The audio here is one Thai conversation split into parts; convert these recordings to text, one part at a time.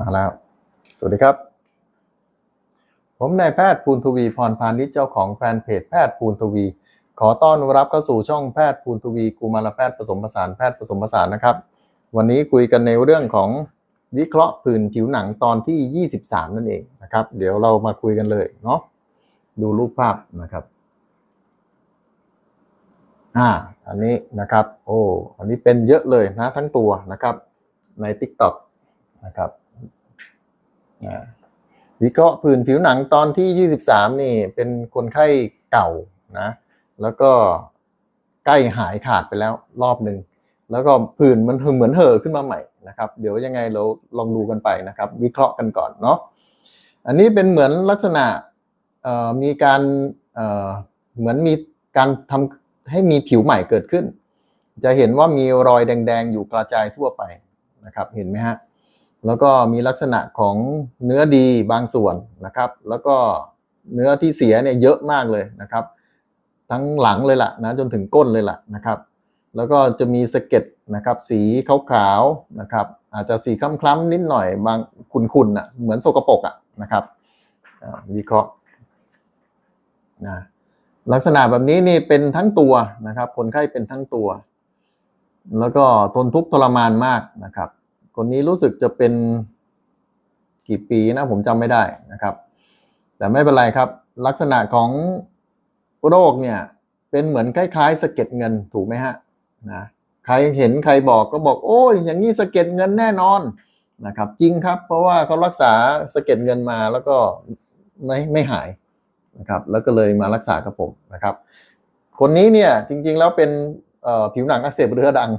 มาแล้ว สวัสดีครับ ผมนายแพทย์ภูนทวีพรพานิชเจ้าของแฟนเพจแพทย์ภูนทวี ขอต้อนรับเข้าสู่ช่องแพทย์ภูนทวีกุมารแพทย์ผสมผสานแพทย์ผสมผสานนะครับ วันนี้คุยกันในเรื่องของวิเคราะห์ผื่นผิวหนังตอนที่ 23 นั่นเองนะครับ เดี๋ยวเรามาคุยกันเลยเนาะดูรูปภาพนะครับอ่าอันนี้นะครับ โอ้ อันนี้เป็นเยอะเลยนะทั้งตัวนะครับใน TikTok นะครับ วิเคราะห์ผื่นผิวหนังตอนที่ 23 นี่เป็นคนไข้เก่านะแล้วก็ใกล้หายขาดไปแล้วรอบหนึ่งแล้วก็ผื่นมันเหมือนเห่อขึ้นมาใหม่นะครับ เดี๋ยวยังไงเราลองดูกันไปนะครับ วิเคราะห์กันก่อนเนาะอันนี้เป็นเหมือนลักษณะมีการเเหมือนมีการทำให้มีผิวใหม่เกิดขึ้น จะเห็นว่ามีรอยแดง ๆ อยู่กระจายทั่วไปนะครับ เห็นไหมฮะ แล้วก็มีลักษณะของเนื้อดีบางส่วนนะครับ แล้วก็เนื้อที่เสียเนี่ยเยอะมากเลยนะครับ ทั้งหลังเลยล่ะนะจนถึงก้นเลยล่ะนะครับ แล้วก็จะมีสะเก็ดนะครับสีขาวๆนะครับอาจจะสีคล้ำๆนิดหน่อยบางขุ่นๆอะเหมือนโสกปรกอะนะครับวิเคราะห์นะลักษณะแบบนี้นี่เป็นทั้งตัวนะครับ คนไข้เป็นทั้งตัว แล้วก็ทนทุกข์ทรมานมากนะครับ คนนี้รู้สึกจะเป็นกี่ปีนะผมจำไม่ได้นะครับ แต่ไม่เป็นไรครับ ลักษณะของโรคเนี่ยเป็นเหมือนคล้ายๆสะเก็ดเงินถูกไหมฮะนะใครเห็นใครบอกก็บอกโอ้ยอย่างนี้สะเก็ดเงินแน่นอนนะครับจริงครับเพราะว่าเขารักษาสะเก็ดเงินมาแล้วก็ไม่ไม่หายนะครับแล้วก็เลยมารักษากับผมนะครับ คนนี้เนี่ยจริงๆแล้วเป็นผิวหนังอักเสบเรื้อรัง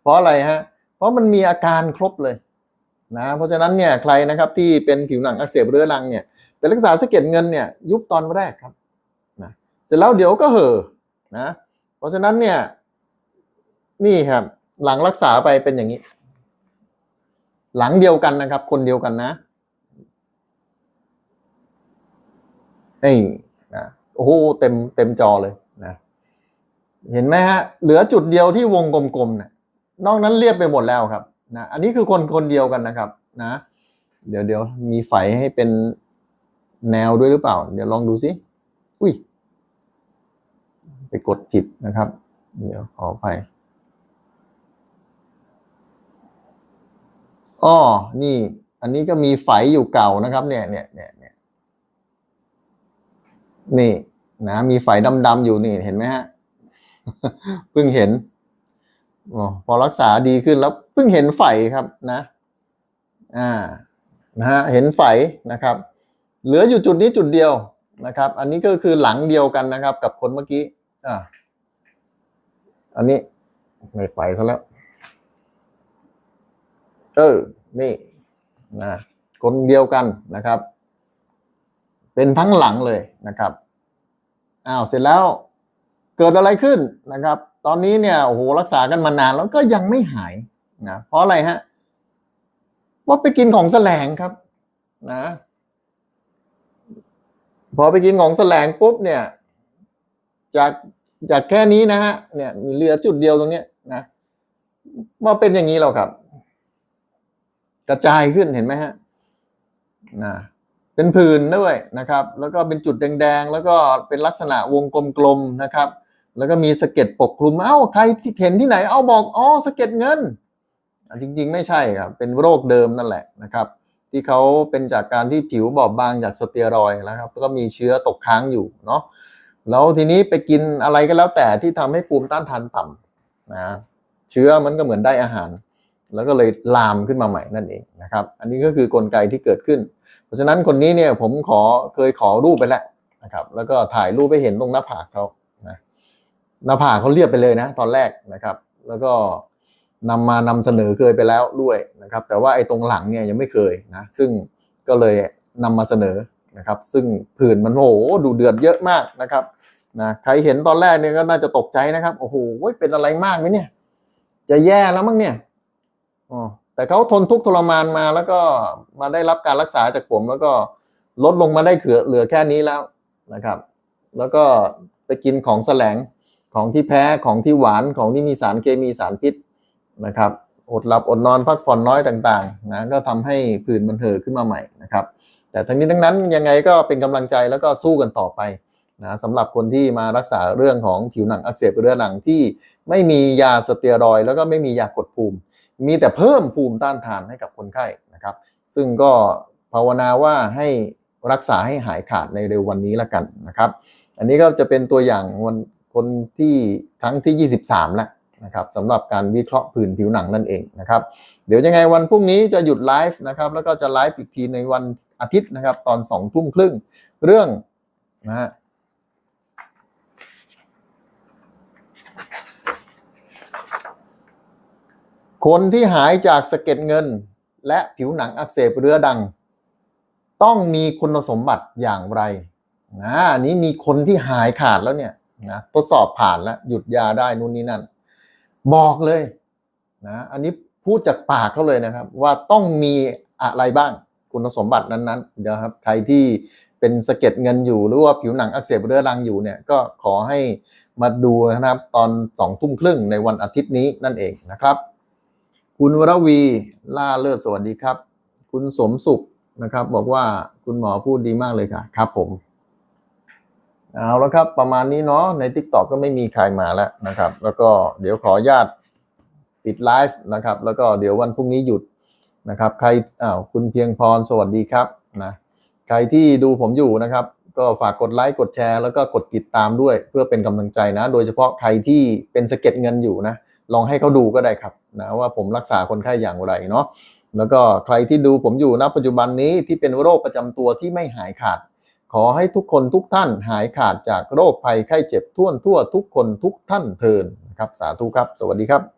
เพราะอะไรฮะเเพราะมันมีอาการครบเลยนะเพราะฉะนั้นเนี่ยใครนะครับที่เป็นผิวหนังอักเสบเรื้อรังเนี่ยเป็นรักษาสะเก็ดเงินเนี่ยยุบตอนแรกครับนะเสร็จแล้วเดี๋ยวก็เห่อนะเพราะฉะนั้นเนี่ยนี่ครับหลังรักษาไปเป็นอย่างนี้ หลังเดียวกันนะครับ คนเดียวกันนะเอ้นะโอ้โหเต็มเต็มจอเลยนะเห็นไหมฮะเหลือจุดเดียวที่วงกลมๆเนี่ย นอกนั้นเรียบไปหมดแล้วครับนะอันนี้คือคนคนเดียวกันนะครับนะ เดี๋ยวเดี๋ยวมีไฟให้เป็นแนวด้วยหรือเปล่า เดี๋ยวลองดูสิอุ้ยไปกดผิดนะครับ เดี๋ยวขออภัยอ้อนี่ อันนี้ก็มีไฟอยู่เก่านะครับ เนี่ยเนี่ยเนี่ยเนี่ยนี่นะมีไฟดำๆอยู่นี่เห็นไหมฮะ เพิ่งเห็น พอรักษาดีขึ้นแล้วเพิ่งเห็นไฝครับนะอ่านะฮะเห็นไฝนะครับ เหลืออยู่จุดนี้จุดเดียวนะครับ อันนี้ก็คือหลังเดียวกันนะครับ กับคนเมื่อกี้อ่าอันนี้ไม่ไฟซะแล้ว เออนี่นะคนเดียวกันนะครับ เป็นทั้งหลังเลยนะครับอ้าวเสร็จแล้วเกิดอะไรขึ้นนะครับ ตอนนี้เนี่ยโอ้โหรักษากันมานานแล้วก็ยังไม่หายนะเพราะอะไรฮะว่าไปกินของแสลงครับนะพอไปกินของแสลงปุ๊บเนี่ย จากจากแค่นี้นะฮะเนี่ยมีเหลือจุดเดียวตรงเนี้ยนะมาเป็นอย่างนี้แล้วครับ กระจายขึ้นเห็นไหมฮะนะเป็นผื่นด้วยนะครับ แล้วก็เป็นจุดแดงๆ แล้วก็เป็นลักษณะวงกลมๆนะครับ แล้วก็มีสะเก็ดปกคลุมเอ้าใครที่เห็นที่ไหนเอาบอกอ๋อสะเก็ดเงิน จริงๆ ไม่ใช่ครับ เป็นโรคเดิมนั่นแหละนะครับ ที่เขาเป็นจากการที่ผิวบอบบางจากสเตียรอยนะครับแล้วก็มีเชื้อตกค้างอยู่เนาะแล้วทีนี้ไปกินอะไรก็แล้วแต่ที่ทำให้ภูมิต้านทานต่ำนะเชื้อมันก็เหมือนได้อาหาร แล้วก็เลยลามขึ้นมาใหม่นั่นเองนะครับ อันนี้ก็คือกลไกที่เกิดขึ้น เพราะฉะนั้นคนนี้เนี่ยผมขอเคยขอรูปไปแล้วนะครับ แล้วก็ถ่ายรูปไปเห็นตรงหน้าผากเขา หน้าผากเขาเรียบไปเลยนะ ตอนแรกนะครับ แล้วก็นำมานำเสนอเคยไปแล้วด้วยนะครับ แต่ว่าไอ้ตรงหลังเนี่ยยังไม่เคยนะ ซึ่งก็เลยนำมาเสนอนะครับ ซึ่งผื่นมันโหดูเดือดเยอะมากนะครับนะใครเห็นตอนแรกเนี่ยก็น่าจะตกใจนะครับ โอ้โหเป็นอะไรมากไหมเนี่ย จะแย่แล้วมั้งเนี่ยอ๋อแต่เขาทนทุกข์ทรมานมาแล้วก็มาได้รับการรักษาจากผมแล้วก็ลดลงมาได้เหลือแค่นี้แล้วนะครับ แล้วก็ไปกินของแสลง ของที่แพ้ของที่หวานของที่มีสารเคมีสารพิษนะครับอดหลับอดนอนพักผ่อนน้อยต่างๆนะก็ทำให้ผื่นมันเห่อขึ้นมาใหม่นะครับ แต่ทั้งนี้ทั้งนั้นยังไงก็เป็นกำลังใจแล้วก็สู้กันต่อไปนะสำหรับคนที่มารักษาเรื่องของผิวหนังอักเสบเรื้อรังที่ไม่มียาสเตียรอยด์แล้วก็ไม่มียากดภูมิ มีแต่เพิ่มภูมิต้านทานให้กับคนไข้นะครับ ซึ่งก็ภาวนาว่าให้รักษาให้หายขาดในเร็ววันนี้ละกันนะครับ อันนี้ก็จะเป็นตัวอย่างวัน คนที่ครั้งที่ 23 แล้วนะครับสำหรับการวิเคราะห์ผื่นผิวหนังนั่นเองนะครับ เดี๋ยวยังไงวันพรุ่งนี้จะหยุดไลฟ์นะครับ แล้วก็จะไลฟ์อีกทีในวันอาทิตย์นะครับ ตอน2ทุ่มครึ่งเรื่องนะฮะคนที่หายจากสะเก็ดเงิน และผิวหนังอักเสบเรื้อรัง ต้องมีคุณสมบัติอย่างไรนะอันนี้มีคนที่หายขาดแล้วเนี่ย นะทดสอบผ่านแล้วหยุดยาได้นู่นนี่นั่น บอกเลยนะอันนี้พูดจากปากเขาเลยนะครับ ว่าต้องมีอะไรบ้างคุณสมบัตินั้นๆเดี๋ยวครับใครที่เป็นสะเก็ดเงินอยู่หรือว่าผิวหนังอักเสบเรื้อรังอยู่เนี่ยก็ขอให้มาดูนะครับตอนสองทุ่มครึ่งในวันอาทิตย์นี้นั่นเองนะครับ คุณวรวีล่าเลิศสวัสดีครับ คุณสมสุขนะครับ บอกว่าคุณหมอพูดดีมากเลยค่ะ ครับผม เอาแล้วครับประมาณนี้เนาะใน t ิ k t o k ก็ไม่มีใครมาแล้วนะครับ แล้วก็เดี๋ยวขออนุญาตปิดไลฟ์นะครับ แล้วก็เดี๋ยววันพรุ่งนี้หยุดนะครับ ใครอ้าวคุณเพียงพรสวัสดีครับนะใครที่ดูผมอยู่นะครับ ก็ฝากกดไลค์กดแชร์ แล้วก็กดติดตามด้วยเพื่อเป็นกำลังใจนะ โดยเฉพาะใครที่เป็นสะเก็ดเงินอยู่นะลองให้เขาดูก็ได้ครับนะว่าผมรักษาคนไข้อย่างไรเนาะแล้วก็ใครที่ดูผมอยู่ณปัจจุบันนี้ที่เป็นโรคประจำตัวที่ไม่หายขาด ขอให้ทุกคนทุกท่านหายขาดจากโรคภัยไข้เจ็บท่วนทั่วทุกคนทุกท่านเทินนะครับสาธุครับ สวัสดีครับ